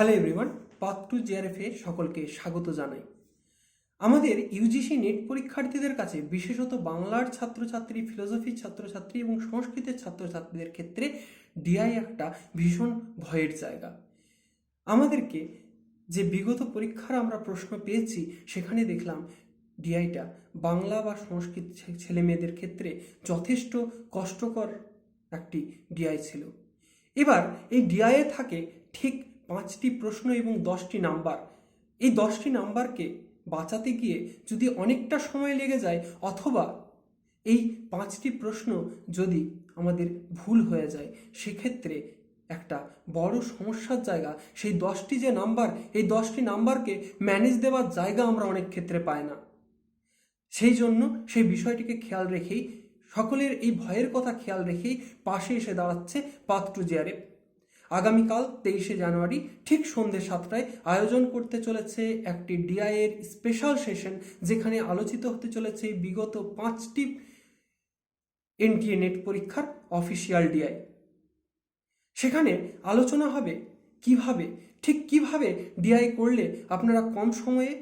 Hello everyone path to জিআরএফে সকলকে স্বাগত জানাই। আমাদের ইউজিসি নেট পরীক্ষার্থীদের কাছে বিশেষত বাংলার ছাত্রছাত্রী ফিলোসফির ছাত্রছাত্রী এবং সংস্কৃতের ছাত্রছাত্রীদের ক্ষেত্রে ডিআই একটা ভীষণ ভয়ের জায়গা। আমাদেরকে যে বিগত পরীক্ষার আমরা প্রশ্ন পেয়েছি, সেখানে দেখলাম ডিআইটা বাংলা বা সংস্কৃত ছেলে মেয়েদের ক্ষেত্রে যথেষ্ট কষ্টকর একটি ডিআই ছিল। এবার এই ডিআইয়ে থাকে ঠিক পাঁচটি প্রশ্ন এবং দশটি নাম্বার। এই দশটি নাম্বারকে বাঁচাতে গিয়ে যদি অনেকটা সময় লেগে যায় অথবা এই পাঁচটি প্রশ্ন যদি আমাদের ভুল হয়ে যায়, সেক্ষেত্রে একটা বড় সমস্যার জায়গা। সেই দশটি যে নাম্বার, এই দশটি নাম্বারকে ম্যানেজ দেওয়ার জায়গা আমরা অনেক ক্ষেত্রে পাই না। সেই জন্য সেই বিষয়টিকে খেয়াল রেখেই, সকলের এই ভয়ের কথা খেয়াল রেখেই পাশে এসে দাঁড়াচ্ছে টু জিয়ারে আগামীকাল তেইশে জানুয়ারি ঠিক সন্ধ্যে সাতটায় আয়োজন করতে চলেছে একটি ডিআইয়ের স্পেশাল সেশন, যেখানে আলোচিত হতে চলেছে বিগত পাঁচটি এনটিএ নেট পরীক্ষার অফিসিয়াল ডিআই। সেখানে আলোচনা হবে কীভাবে, ঠিক কীভাবে ডিআই করলে আপনারা কম সময়ে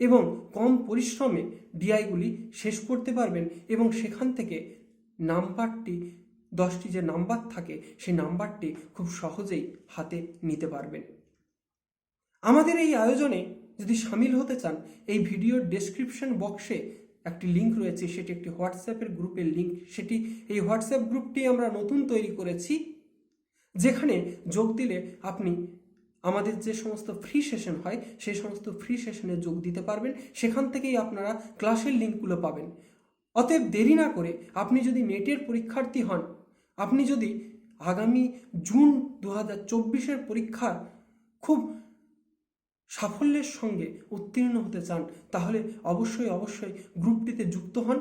এবং কম পরিশ্রমে ডিআইগুলি শেষ করতে পারবেন এবং সেখান থেকে নাম্বারটি দশটি যে নাম্বার থাকে, সেই নাম্বারটি খুব সহজেই হাতে নিতে পারবেন। আমাদের এই আয়োজনে যদি সামিল হতে চান, এই ভিডিওর ডেসক্রিপশন বক্সে একটি লিঙ্ক রয়েছে, সেটি একটি হোয়াটসঅ্যাপের গ্রুপের লিঙ্ক সেটি এই হোয়াটসঅ্যাপ গ্রুপটি আমরা নতুন তৈরি করেছি, যেখানে যোগ দিলে আপনি আমাদের যে সমস্ত ফ্রি সেশন হয়, সেই সমস্ত ফ্রি সেশনে যোগ দিতে পারবেন। সেখান থেকেই আপনারা ক্লাসের লিঙ্কগুলো পাবেন। অতএব দেরি না করে আপনি যদি নেটের পরীক্ষার্থী হন আপনি যদি আগামী জুন দু হাজার চব্বিশের পরীক্ষার খুব সাফল্যের সঙ্গে উত্তীর্ণ হতে চান, তাহলে অবশ্যই অবশ্যই গ্রুপটিতে যুক্ত হন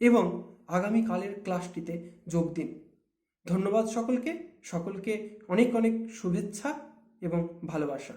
এবং আগামীকালের ক্লাসটিতে যোগ দিন। ধন্যবাদ সকলকে। সকলকে অনেক অনেক শুভেচ্ছা এবং ভালোবাসা।